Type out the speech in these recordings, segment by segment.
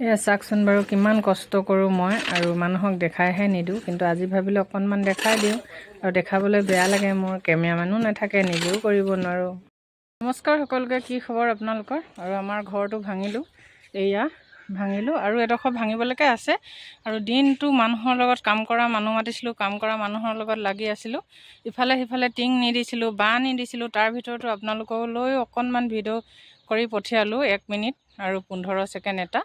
এয়া চাওকচোন বাৰু কিমান কষ্ট কৰোঁ মই আৰু মানুহক দেখাইহে নিদিওঁ কিন্তু আজি ভাবিলোঁ অকণমান দেখাই দিওঁ। আৰু দেখাবলৈ বেয়া লাগে মোৰ কেমেৰামেনো নাথাকে নিজেও কৰিব নোৱাৰোঁ। নমস্কাৰ সকলোকে কি খবৰ আপোনালোকৰ? আৰু আমাৰ ঘৰটো ভাঙিলোঁ এয়া ভাঙিলোঁ আৰু এডোখৰ ভাঙিবলৈকে আছে। আৰু দিনটো মানুহৰ লগত কাম কৰা মানুহ মাতিছিলোঁ কাম কৰা মানুহৰ লগত লাগি আছিলোঁ। ইফালে সিফালে টিং নিদিছিলোঁ বাঁহ নিদিছিলোঁ তাৰ ভিতৰতো আপোনালোকলৈ অকণমান ভিডিঅ' কৰি পঠিয়ালোঁ এক মিনিট আৰু পোন্ধৰ ছেকেণ্ড এটা।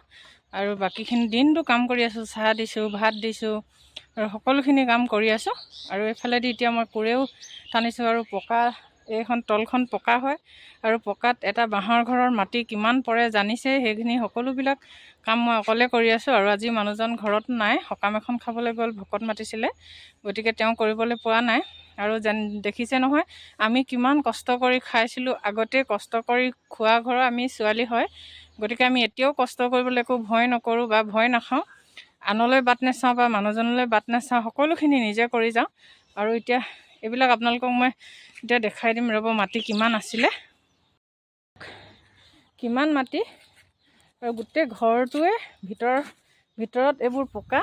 আৰু বাকীখিনি দিনটো কাম কৰি আছোঁ চাহ দিছোঁ ভাত দিছোঁ আৰু সকলোখিনি কাম কৰি আছোঁ। আৰু এইফালেদি এতিয়া মই কোৰেও টানিছোঁ আৰু পকা এইখন তলখন পকা হয় আৰু পকাত এটা বাঁহৰ ঘৰৰ মাটি কিমান পৰে জানিছে সেইখিনি সকলোবিলাক কাম মই অকলে কৰি আছোঁ আৰু আজি মানুহজন ঘৰত নাই সকাম এখন খাবলৈ গ'ল ভকত মাতিছিলে গতিকে তেওঁ কৰিবলৈ পোৱা নাই। আৰু যেন দেখিছে নহয় আমি কিমান কষ্ট কৰি খাইছিলোঁ আগতে কষ্ট কৰি খোৱা ঘৰৰ আমি ছোৱালী হয় গতিকে আমি এতিয়াও কষ্ট কৰিবলৈ একো ভয় নকৰোঁ বা ভয় নাখাওঁ। আনলৈ বাট নাচাওঁ বা মানুহজনলৈ বাট নাচাওঁ সকলোখিনি নিজে কৰি যাওঁ। আৰু এতিয়া এইবিলাক আপোনালোকক মই এতিয়া দেখাই দিম। ৰ'ব মাটি কিমান আছিলে? কিমান মাটি? আৰু গোটেই ঘৰটোৱে ভিতৰ ভিতৰত এইবোৰ পকা।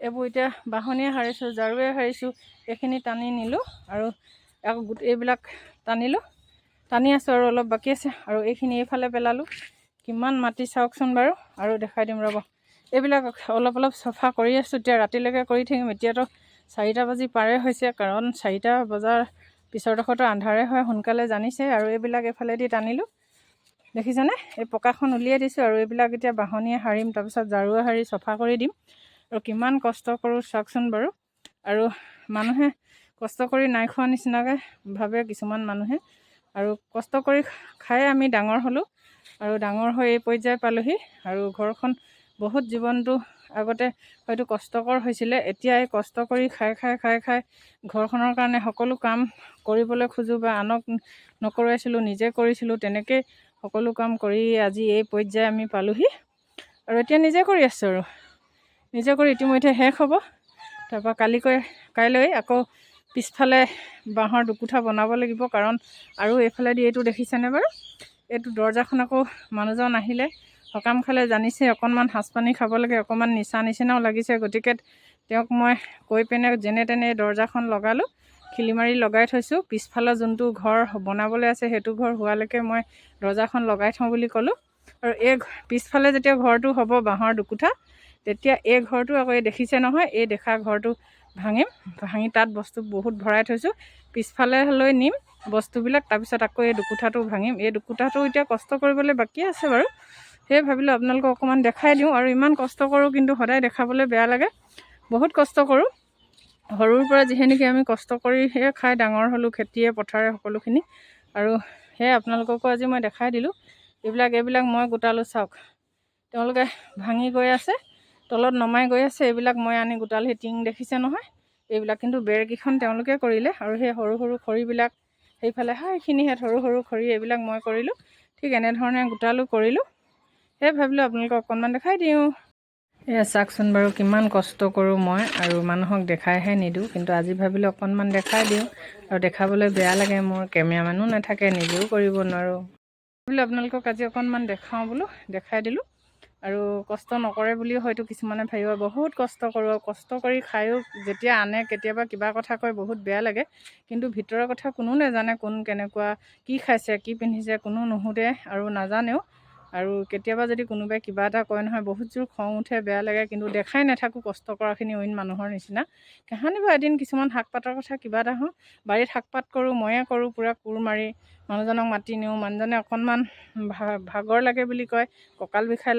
এইবোৰ এতিয়া বাঁহনীয়ে সাৰিছোঁ ঝাৰুৱে সাৰিছোঁ এইখিনি টানি নিলোঁ আৰু আকৌ গোটেই এইবিলাক টানিলোঁ। টানি আছোঁ আৰু অলপ বাকী আছে আৰু এইখিনি এইফালে পেলালোঁ। কিমান মাটি চাওকচোন বাৰু? আৰু দেখাই দিম ৰ'ব। এইবিলাক অলপ অলপ চফা কৰি আছোঁ এতিয়া ৰাতিলৈকে কৰি থাকিম। এতিয়াতো চাৰিটা বাজি পাৰে হৈছে কাৰণ চাৰিটা বজাৰ পিছৰডোখৰতো আন্ধাৰে হয় সোনকালে জানিছে। আৰু এইবিলাক এইফালেদি টানিলোঁ। দেখিছেনে? এই পকাখন উলিয়াই দিছোঁ আৰু এইবিলাক এতিয়া বাঁহনীয়ে সাৰিম তাৰপিছত ঝাৰুৱে সাৰি চফা কৰি দিম। আৰু কিমান কষ্ট কৰোঁ চাওকচোন বাৰু। আৰু মানুহে কষ্ট কৰি নাই খোৱা নিচিনাকৈ ভাবে কিছুমান মানুহে। আৰু কষ্ট কৰি খাই আমি ডাঙৰ হ'লোঁ। আৰু ডাঙৰ হৈ এই পৰ্যায় পালোঁহি আৰু ঘৰখন বহুত জীৱনটো আগতে হয়তো কষ্টকৰ হৈছিলে এতিয়া এই কষ্ট কৰি খাই খাই খাই খাই ঘৰখনৰ কাৰণে সকলো কাম কৰিবলৈ খোজোঁ বা আনক নকৰোৱাইছিলোঁ নিজে কৰিছিলোঁ তেনেকৈ সকলো কাম কৰি আজি এই পৰ্যায় আমি পালোঁহি। আৰু এতিয়া নিজে কৰি আছোঁ আৰু। নিজে কৰি ইতিমধ্যে শেষ হ'ব। তাৰপৰা কালিকৈ কাইলৈ আকৌ পিছফালে বাঁহৰ দুকোঠা বনাব লাগিব কাৰণ আৰু এইফালেদি এইটো দেখিছেনে বাৰু? এইটো দৰ্জাখন আকৌ মানুহজন আহিলে সকাম খালে জানিছে অকণমান সাজ পানী খাব লাগে অকণমান নিচা নিচিনাও লাগিছে। গতিকে তেওঁক মই কৈ পিনে যেনে তেনে দৰ্জাখন লগালোঁ খিলি মাৰি লগাই থৈছোঁ। পিছফালৰ যোনটো ঘৰ বনাবলৈ আছে সেইটো ঘৰ হোৱালৈকে মই দৰ্জাখন লগাই থওঁ বুলি ক'লোঁ। আৰু এই পিছফালে যেতিয়া ঘৰটো হ'ব বাঁহৰ দুকোঠা তেতিয়া এই ঘৰটো আকৌ এই দেখিছে নহয় এই দেখা ঘৰটো ভাঙিম। ভাঙি তাত বস্তু বহুত ভৰাই থৈছোঁ। পিছফালে লৈ নিম বস্তুবিলাক তাৰপিছত আকৌ এই দুকোঠাটো ভাঙিম। এই দুকোঠাটো এতিয়া কষ্ট কৰিবলৈ বাকী আছে বাৰু। সেয়ে ভাবিলোঁ আপোনালোকক অকণমান দেখাই দিওঁ আৰু ইমান কষ্ট কৰোঁ কিন্তু সদায় দেখাবলৈ বেয়া লাগে। বহুত কষ্ট কৰোঁ। সৰুৰ পৰা যিহেনেকৈ আমি কষ্ট কৰিহে খাই ডাঙৰ হ'লোঁ খেতিয়ে পথাৰে সকলোখিনি। আৰু সেয়ে আপোনালোককো আজি মই দেখাই দিলোঁ। এইবিলাক এইবিলাক মই গোটালোঁ চাওক। তেওঁলোকে ভাঙি গৈ আছে। তলত নমাই গৈ আছে এইবিলাক মই আনি গোটালোঁ টিং দেখিছে নহয়। এইবিলাক কিন্তু বেৰকেইখন তেওঁলোকে কৰিলে আৰু সেই সৰু সৰু খৰিবিলাক সেইফালে এইখিনিহে সৰু সৰু খৰি এইবিলাক মই কৰিলোঁ। ঠিক এনেধৰণে গোটালোঁ কৰিলোঁ। সেয়ে ভাবিলোঁ আপোনালোকক অকণমান দেখাই দিওঁ। এয়া চাওকচোন বাৰু কিমান কষ্ট কৰোঁ মই আৰু মানুহক দেখাইহে নিদিওঁ কিন্তু আজি ভাবিলোঁ অকণমান দেখাই দিওঁ আৰু দেখাবলৈ বেয়া লাগে মোৰ কেমেৰামেনো নাথাকে নিজেও কৰিব নোৱাৰোঁ। ভাবিলোঁ আপোনালোকক আজি অকণমান দেখাওঁ বোলো দেখাই দিলোঁ। আৰু কষ্ট নকৰে বুলিও হয়তো কিছুমানে ভাবিব বহুত কষ্ট কৰোঁ কষ্ট কৰি খায়ো যেতিয়া আনে কেতিয়াবা কিবা কথা কয় বহুত বেয়া লাগে। কিন্তু ভিতৰৰ কথা কোনো নাজানে কোন কেনেকুৱা কি খাইছে কি পিন্ধিছে কোনো নুসুধে আৰু নাজানেও। আৰু কেতিয়াবা যদি কোনোবাই কিবা এটা কয় নহয় বহুত জোৰ খং উঠে বেয়া লাগে কিন্তু দেখাই নাথাকোঁ কষ্ট কৰাখিনি অইন মানুহৰ নিচিনা। কাহানি বা এদিন কিছুমান শাক পাতৰ কথা কিবা এটা হওঁ বাৰীত শাক পাত কৰোঁ ময়ে কৰোঁ পূৰা কোৰ মাৰি মানুহজনক মাতি নিওঁ মানুহজনে অকণমান ভাগৰ লাগে বুলি কয় কঁকাল বিষাই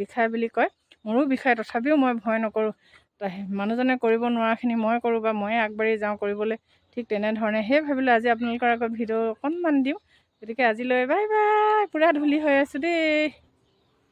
বিষাই বুলি কয় মোৰো বিষায় তথাপিও মই ভয় নকৰোঁ। মানুহজনে কৰিব নোৱাৰাখিনি মই কৰোঁ বা ময়ে আগবাঢ়ি যাওঁ কৰিবলৈ ঠিক তেনেধৰণে। সেই ভাবিলোঁ আজি আপোনালোকৰ আগত ভিডিঅ' অকণমান দিওঁ। গতিকে আজিলৈ বাই বাই পূৰা ধূলি হৈ আছোঁ দেই।